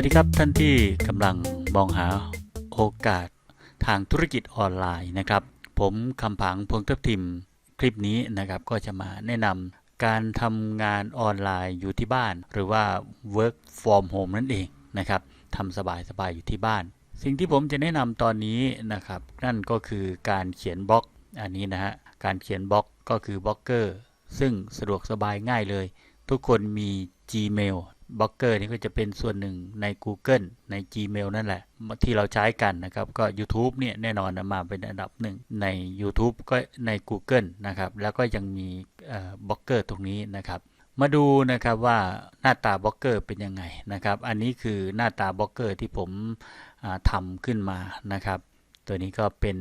วัสดีครับท่านที่กำลังมองหาโอกาสทางธุรกิจออนไลน์นะครับ ผมคำผังพงทับทิมคลิปนี้นะครับก็จะมาแนะนำการทำงานออนไลน์อยู่ที่บ้าน หรือว่า work from home นั่นเองนะครับทำสบายๆอยู่ที่บ้าน สิ่งที่ผมจะแนะนำตอนนี้นะครับนั่นก็คือการเขียนบล็อกอันนี้นะฮะการเขียนบล็อกก็คือบล็อกเกอร์ซึ่งสะดวกสบายง่ายเลย ทุกคนมี Gmail บล็อกเกอร์นี่ก็จะเป็นส่วนหนึ่งใน Google ใน Gmail นั่นแหละ ที่เราใช้กันนะครับ ก็ YouTube เนี่ยแน่นอนนะมาเป็นอันดับหนึ่งใน YouTube ก็ใน Google นะครับ แล้วก็ยังมีบล็อกเกอร์ตรงนี้นะครับมาดูนะครับว่าหน้าตาบล็อกเกอร์เป็นยังไงนะครับ อันนี้คือหน้าตาบล็อกเกอร์ที่ผมทำขึ้นมานะครับ ตัวนี้ก็เป็น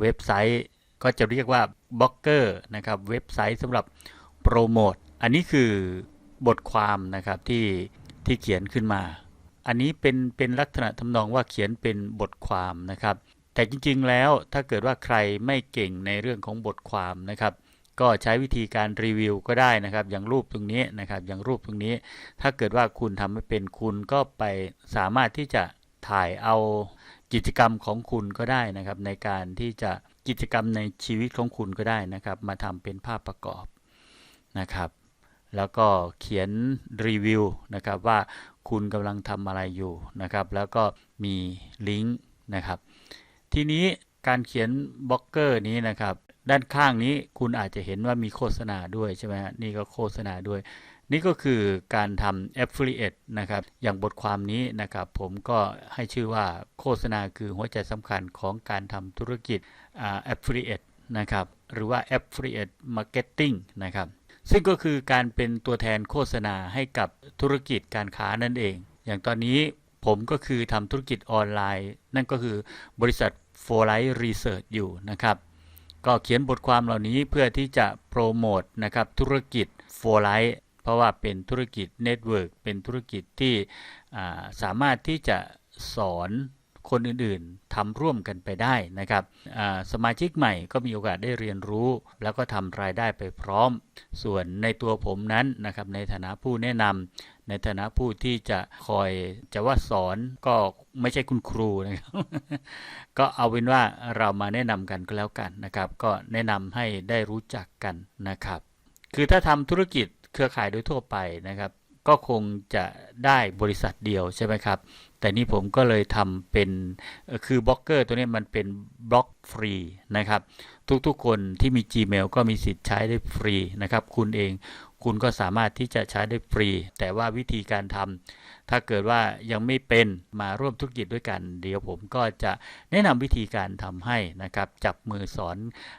เว็บไซต์ก็จะเรียกว่าบล็อกเกอร์นะครับ เว็บไซต์สำหรับโปรโมท อันนี้คือ บทความนะครับที่ที่เขียนขึ้นมา อันนี้เป็นเป็นลักษณะทำนองว่าเขียนเป็นบทความนะครับ แต่จริงๆแล้วถ้าเกิดว่าใครไม่เก่งในเรื่องของบทความนะครับ ก็ใช้วิธีการรีวิวก็ได้นะครับ อย่างรูปตรงนี้นะครับ อย่างรูปตรงนี้ ถ้าเกิดว่าคุณทำไม่เป็นคุณก็ไปสามารถที่จะถ่ายเอากิจกรรมของคุณก็ได้นะครับ ในการที่จะกิจกรรมในชีวิตของคุณก็ได้นะครับ มาทำเป็นภาพประกอบนะครับ แล้วก็เขียนรีวิวนะครับว่าคุณกำลังทำอะไรอยู่นะครับ แล้วก็มีลิงก์นะครับ ทีนี้การเขียนบล็อกเกอร์นี้นะครับ ด้านข้างนี้คุณอาจจะเห็นว่ามีโฆษณาด้วยใช่ไหมฮะนี่ก็โฆษณาด้วย นี่ก็คือการทำ affiliate นะครับ อย่างบทความนี้นะครับ ผมก็ให้ชื่อว่าโฆษณาคือหัวใจสำคัญของการทำธุรกิจ affiliate นะครับ หรือว่า affiliate marketing นะครับ ซึ่งก็คือการเป็นตัวแทนโฆษณาให้กับธุรกิจการค้านั่นเอง อย่างตอนนี้ผมก็คือทำธุรกิจออนไลน์ นั่นก็คือบริษัท For Life Research อยู่นะครับ ก็เขียนบทความเหล่านี้เพื่อที่จะโปรโมทนะครับธุรกิจ For Life เพราะว่าเป็นธุรกิจเน็ตเวิร์กเป็นธุรกิจที่สามารถที่จะสอน คนอื่นๆทำร่วมกันไปได้นะครับสมาชิกใหม่ก็มีโอกาสได้เรียนรู้ แล้วก็ทำรายได้ไปพร้อม ส่วนในตัวผมนั้นนะครับในฐานะผู้แนะนำในฐานะผู้ที่จะคอยจะว่าสอนก็ไม่ใช่คุณครูนะครับก็เอาเป็นว่าเรามาแนะนำกันก็แล้วกันนะครับ ก็แนะนำให้ได้รู้จักกันนะครับ คือถ้าทำธุรกิจเครือข่ายโดยทั่วไปนะครับ ก็คงจะได้บริษัทเดียวใช่ไหมครับ แต่นี่ผมก็เลยทำเป็นคือบล็อกเกอร์ตัวนี้มันเป็นบล็อกฟรีนะครับ ทุกๆคนที่มี Gmail ก็มีสิทธิ์ใช้ได้ฟรีนะครับ คุณเองคุณก็สามารถที่จะใช้ได้ฟรี แต่ว่าวิธีการทำถ้าเกิดว่ายังไม่เป็นมาร่วมธุรกิจด้วยกัน เดี๋ยวผมก็จะแนะนำวิธีการทำให้นะครับ จับมือสอน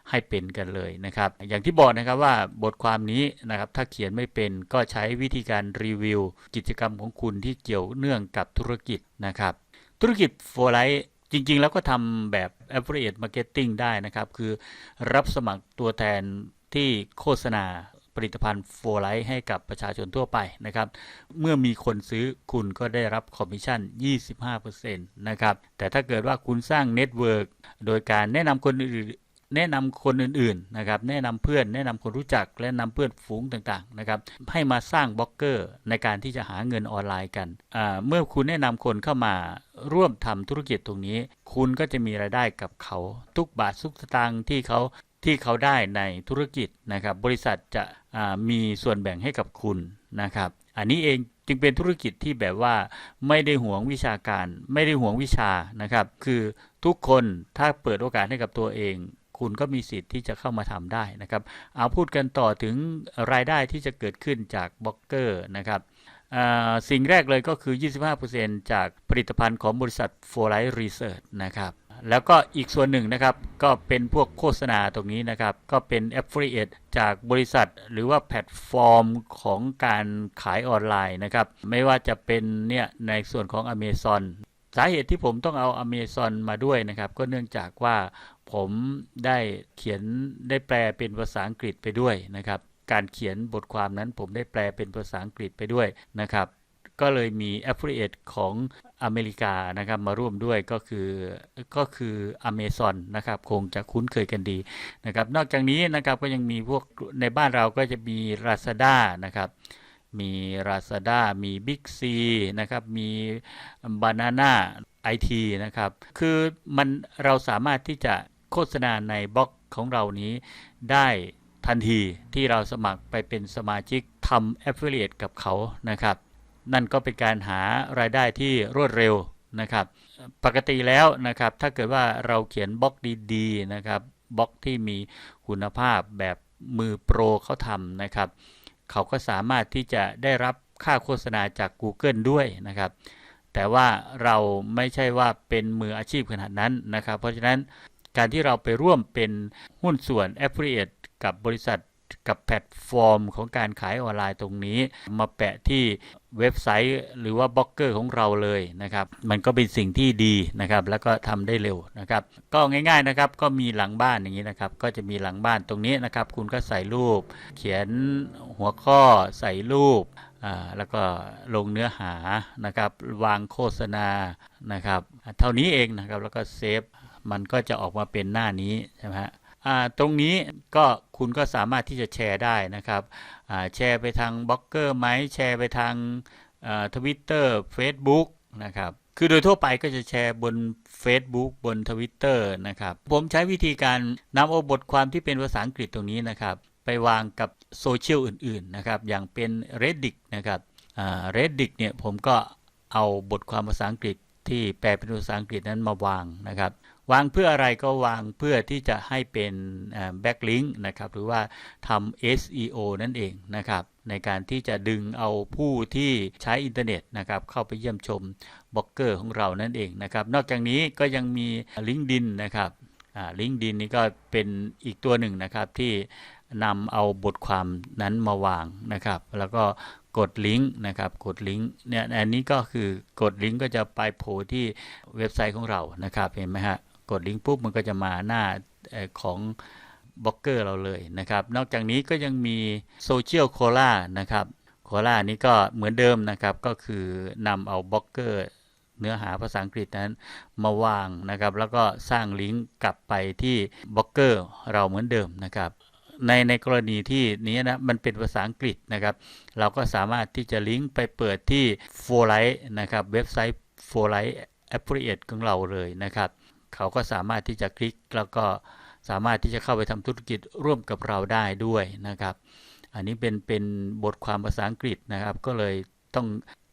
ให้เป็นกันเลยนะครับ อย่างที่บอกนะครับว่าบทความนี้นะครับถ้าเขียนไม่เป็นก็ใช้วิธีการรีวิว กิจกรรมของคุณที่เกี่ยวเนื่องกับธุรกิจ นะครับ ธุรกิจโฟไลท์จริง ๆ แล้วก็ทำแบบ affiliate marketing ได้นะครับ คือรับสมัครตัวแทนที่โฆษณาผลิตภัณฑ์โฟไลท์ให้กับประชาชนทั่วไปนะครับ เมื่อมีคนซื้อคุณก็ได้รับคอมมิชชั่น 25%นะครับ แต่ถ้าเกิดว่าคุณสร้างเน็ตเวิร์กโดยการแนะนำคนอื่น แนะนำคนอื่นๆนะครับแนะนำเพื่อนแนะนำคนรู้จักและนำเพื่อนฝูงต่างๆนะครับให้มาสร้างบล็อกเกอร์ในการที่จะหาเงินออนไลน์กัน เมื่อคุณแนะนำคนเข้ามาร่วมทำธุรกิจตรงนี้ คุณก็จะมีรายได้กับเขาทุกบาททุกสตางค์ที่เขาที่เขาได้ในธุรกิจนะครับบริษัทจะมีส่วนแบ่งให้กับคุณนะครับอันนี้เองจึงเป็นธุรกิจที่แบบว่าไม่ได้ห่วงวิชาการ ไม่ได้ห่วงวิชานะครับ คือทุกคนถ้าเปิดโอกาสให้กับตัวเอง คุณก็มีสิทธิ์ที่จะเข้ามาทำได้นะครับ เอาพูดกันต่อถึงรายได้ที่จะเกิดขึ้นจากบล็อกเกอร์นะครับสิ่งแรกเลยก็คือ 25%จากผลิตภัณฑ์ของบริษัท For Life Research นะครับ แล้วก็อีกส่วนหนึ่งนะครับ ก็เป็นพวกโฆษณาตรงนี้นะครับ ก็เป็น Affiliate จากบริษัทหรือว่าแพลตฟอร์มของการขายออนไลน์นะครับ ไม่ว่าจะเป็นเนี่ยในส่วนของ Amazon สาเหตุที่ผมต้องเอา Amazon มาด้วยนะครับ ก็เนื่องจากว่า ผมได้เขียนได้แปลเป็นภาษาอังกฤษไปด้วยนะครับ การเขียนบทความนั้นผมได้แปลเป็นภาษาอังกฤษไปด้วยนะครับ ก็เลยมี affiliate ของอเมริกานะครับมาร่วมด้วยก็คือก็คือ Amazon นะครับคงจะคุ้นเคยกันดีนะครับ นอกจากนี้นะครับก็ยังมีพวกในบ้านเราก็จะมี Lazada นะครับมี Lazada มี Big C นะครับ มี Banana IT นะครับ คือมันเราสามารถที่จะ โฆษณาในบล็อกของเรานี้ได้ทันทีที่เราสมัครไปเป็นสมาชิกทำ Affiliate กับเขานะครับ นั่นก็เป็นการหารายได้ที่รวดเร็วนะครับ ปกติแล้วนะครับถ้าเกิดว่าเราเขียนบล็อกดีๆนะครับบล็อกที่มีคุณภาพแบบมือโปรเขาทำนะครับ เขาก็สามารถที่จะได้รับค่าโฆษณาจาก Google ด้วยนะครับ แต่ว่าเราไม่ใช่ว่าเป็นมืออาชีพขนาดนั้นนะครับ เพราะฉะนั้น การที่เราไปร่วมเป็นหุ้นส่วน Affiliate กับบริษัทกับแพลตฟอร์มของการขายออนไลน์ตรงนี้ มาแปะที่เว็บไซต์หรือว่าบล็อกเกอร์ของเราเลยนะครับ มันก็เป็นสิ่งที่ดีนะครับ แล้วก็ทำได้เร็วนะครับ ก็ง่ายๆนะครับ ก็มีหลังบ้านอย่างนี้นะครับ ก็จะมีหลังบ้านตรงนี้นะครับ คุณก็ใส่รูป เขียนหัวข้อใส่รูปแล้วก็ลงเนื้อหานะครับ วางโฆษณานะครับ เท่านี้เองนะครับ แล้วก็เซฟ มันก็จะออกมาเป็นหน้านี้ใช่ไหมฮะตรงนี้ก็คุณก็สามารถที่จะแชร์ได้นะครับแชร์ไปทางบล็อกเกอร์ไหมแชร์ไปทางทวิตเตอร์เฟซบุ๊กนะครับคือโดยทั่วไปก็จะแชร์บน Facebook บน Twitter นะครับ ผมใช้วิธีการนำเอาบทความที่เป็นภาษาอังกฤษตรงนี้นะครับ ไปวางกับโซเชียลอื่นๆนะครับ อย่างเป็น Reddit นะครับ Reddit เนี่ยผมก็เอาบทความภาษาอังกฤษ ที่แปลเป็นภาษาอังกฤษนั้นมาวางนะครับ วางเพื่ออะไรก็วางเพื่อที่จะให้เป็นแบ็กลิงก์นะครับหรือว่าทำ SEO นั่นเองนะครับในการที่จะดึงเอาผู้ที่ใช้อินเทอร์เน็ตนะครับเข้าไปเยี่ยมชมบล็อกเกอร์ของเรานั่นเองนะครับ นอกจากนี้ก็ยังมี LinkedIn นะครับลิงก์ดินนี่ก็เป็นอีกตัวหนึ่งนะครับที่นำเอาบทความนั้นมาวางนะครับ แล้วก็ กดลิงก์นะครับกดลิงก์เนี่ยอันนี้ก็คือกดลิงก์ก็จะไปโผล่ที่เว็บไซต์ของเรานะครับเห็นไหมฮะกดลิงก์ปุ๊บมันก็จะมาหน้าของบล็อกเกอร์เราเลยนะครับ นอกจากนี้ก็ยังมีโซเชียลโคล่านะครับโคล่านี้ก็เหมือนเดิมนะครับ ก็คือนำเอาบล็อกเกอร์เนื้อหาภาษาอังกฤษนั้นมาวางนะครับ แล้วก็สร้างลิงก์กลับไปที่บล็อกเกอร์เราเหมือนเดิมนะครับ ในในกรณีที่นี้นะ มันเป็นภาษาอังกฤษนะครับ เราก็สามารถที่จะลิงก์ไปเปิดที่ f o r l i g h t นะครับ เว็บไซต์ f o r l i g h t Affiliate ของเราเลยนะครับ เขาก็สามารถที่จะคลิกแล้วก็สามารถที่จะเข้าไปทำธุรกิจร่วมกับเราได้ด้วยนะครับ อันนี้เป็นเป็นบทความภาษาอังกฤษนะครับ ก็เลยต้อง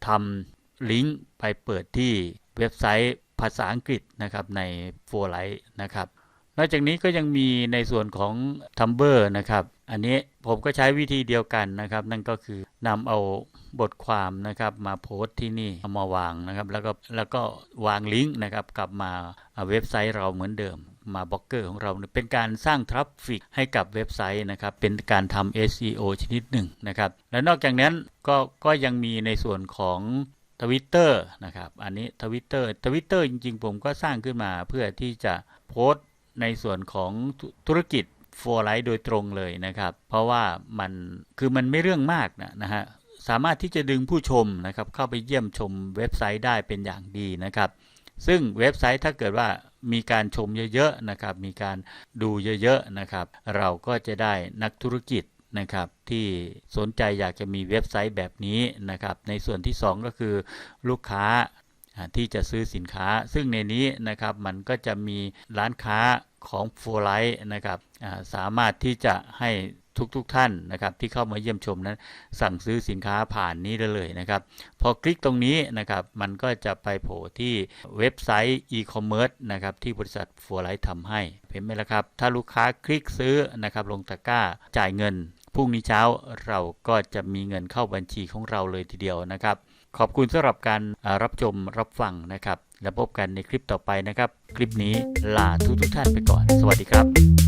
ทำลิงก์ไปเปิดที่เว็บไซต์ภาษาอังกฤษนะครับใน f o r l i g h t นะครับ นอกจากนี้ก็ยังมีในส่วนของ t u m b l r นะครับ อันนี้ผมก็ใช้วิธีเดียวกันนะครับ นั่นก็คือนำเอาบทความนะครับมาโพสต์ที่นี่เอามาวางนะครับ แล้วก็แล้วก็วางลิงก์นะครับกลับมาเว็บไซต์เราเหมือนเดิมมาบล็อกเกอร์ของเราเป็นการสร้างทราฟฟิกให้กับเว็บไซต์นะครับ เป็นการทำ SEO ชนิดหนึ่งนะครับ และนอกจากนั้นก็ก็ยังมีในส่วนของทวิตเตอร์นะครับ อันนี้ทวิตเตอร์ทวิตเตอร์จริงๆ ผมก็สร้างขึ้นมาเพื่อที่จะโพสต์ ในส่วนของธุรกิจโฟไลท์โดยตรงเลยนะครับ เพราะว่ามันคือมันไม่เรื่องมากนะนะฮะสามารถที่จะดึงผู้ชมนะครับเข้าไปเยี่ยมชมเว็บไซต์ได้เป็นอย่างดีนะครับ ซึ่งเว็บไซต์ถ้าเกิดว่ามีการชมเยอะๆนะครับ มีการดูเยอะๆนะครับ เราก็จะได้นักธุรกิจนะครับที่สนใจอยากจะมีเว็บไซต์แบบนี้นะครับ ในส่วนที่ 2 ก็คือลูกค้าที่จะซื้อสินค้า ซึ่งในนี้นะครับมันก็จะมีร้านค้า ของ f o r l i g h t นะครับสามารถที่จะให้ทุกๆทท่านนะครับที่เข้ามาเยี่ยมชมนั้นสั่งซื้อสินค้าผ่านนี้ได้เลยนะครับ พอคลิกตรงนี้นะครับมันก็จะไปโผล่ที่เว็บไซต์ e-commerce นะครับที่บริษัท f o r l i g h t ทำให้เห็นไหมล่ะครับ ถ้าลูกค้าคลิกซื้อนะครับลงตะกร้าจ่ายเงินพรุ่งนี้เช้าเราก็จะมีเงินเข้าบัญชีของเราเลยทีเดียวนะครับ ขอบคุณสำหรับการรับชมรับฟังนะครับ แล้วพบกันในคลิปต่อไปนะครับ คลิปนี้ลาทุกทุกท่านไปก่อน สวัสดีครับ